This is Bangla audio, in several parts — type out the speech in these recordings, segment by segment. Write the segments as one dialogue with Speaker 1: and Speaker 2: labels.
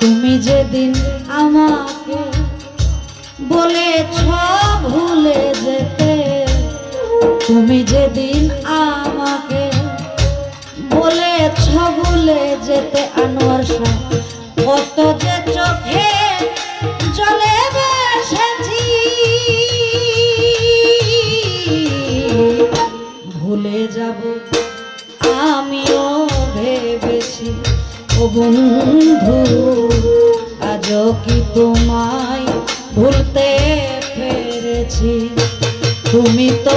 Speaker 1: তুমি যেদিন আমাকে বলেছ ভুলে যেতে তুমি যেদিন আমাকে বলেছ ভুলে যেতে আনোয়ার কত কি তোমায় ভুলতে পেরেছি। তুমি তো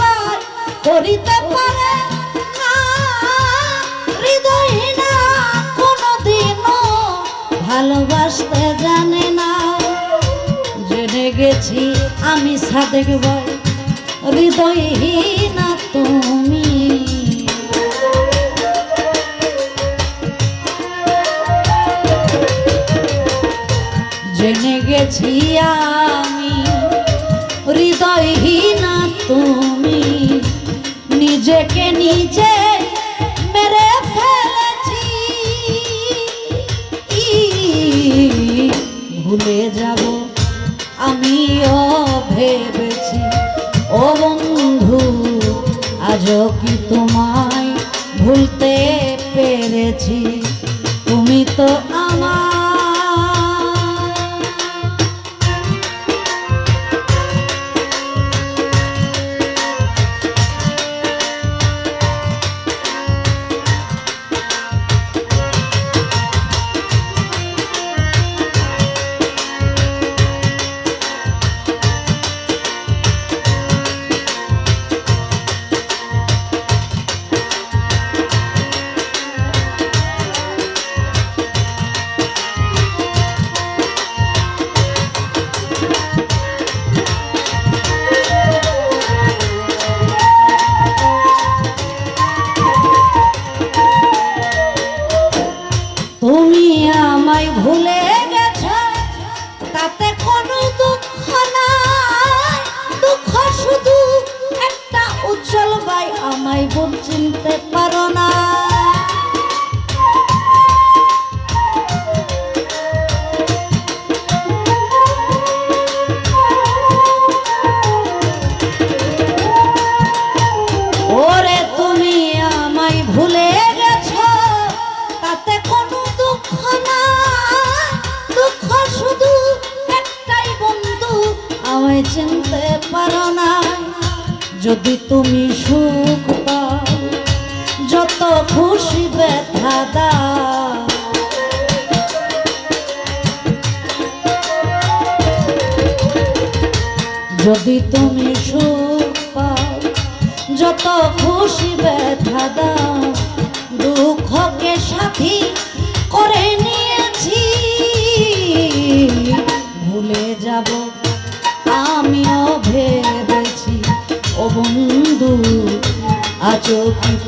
Speaker 1: করিতে পারে হৃদয়হীনা কোনোদিনও ভালোবাসতে জানে না। জেনে গেছি আমি সাদেক ভাই হৃদয়হীনা তুমি। জেনে গেছি আমি নিজে ভুলে যাব আমিও ভেবেছি। ও বন্ধু আজও তোমায় ভুলতে পেরেছি? তুমি তো আমায় বোন চিনতে পারো না। যদি তুমি সুখ পাও, যত খুশি ব্যথা দাও। যদি তুমি সুখ পাও, যত খুশি ব্যথা দাও, দুঃখকে সাথী করে আজও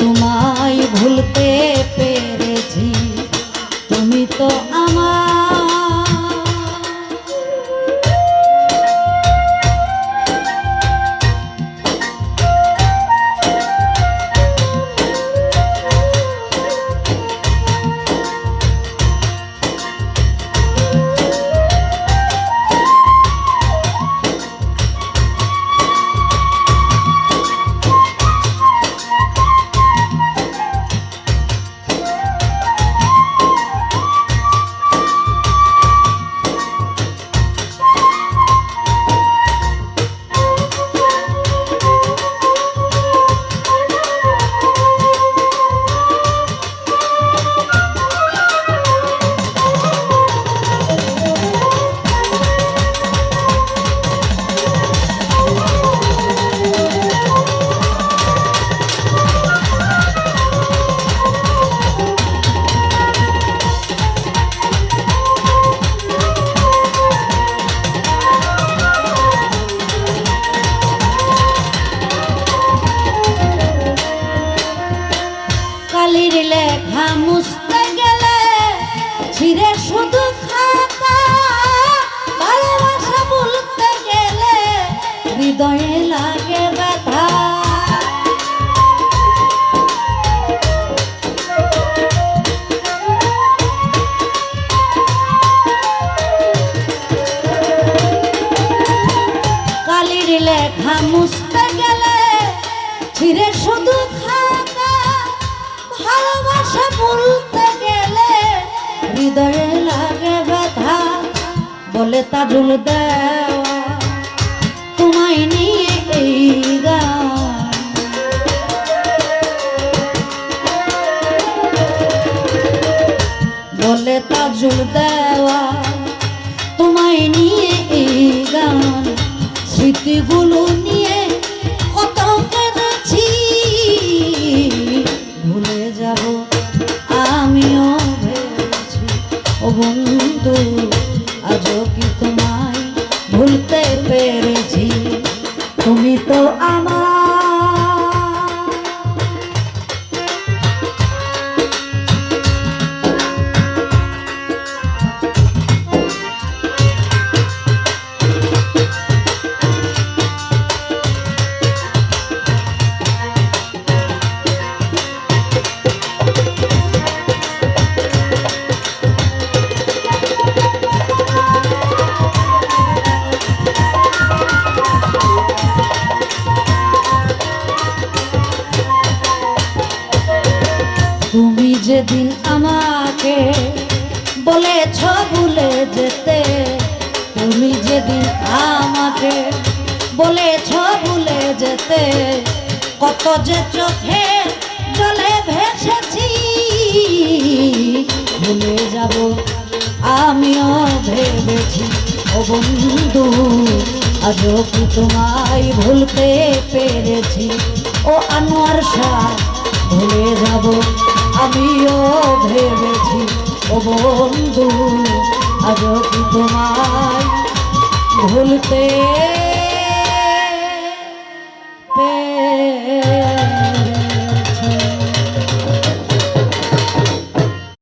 Speaker 1: হৃদয়ে লাগে ব্যথা। কালির লেখা মুছতে গেলে শুধু হৃদয়ে লাগে ব্যথা। বলে তাজুল দেওয়া নিয়ে তুমি যেদিন আমাকে বলেছ ভুলে যেতে, তুমি যেদিন আমাকে বলেছ ভুলে যেতে, কত যে চোখে জলে ভেসেছি, ভুলে যাব আমিও ভেবেছি। ও বন্ধু, আজও কি তোমায় ভুলতে পেরেছি? ও আনোয়ার শাহ, ভুলে যাব আমিও ভেবেছি ও বন্ধু আজ কি তোমায় ভুলতে পেরে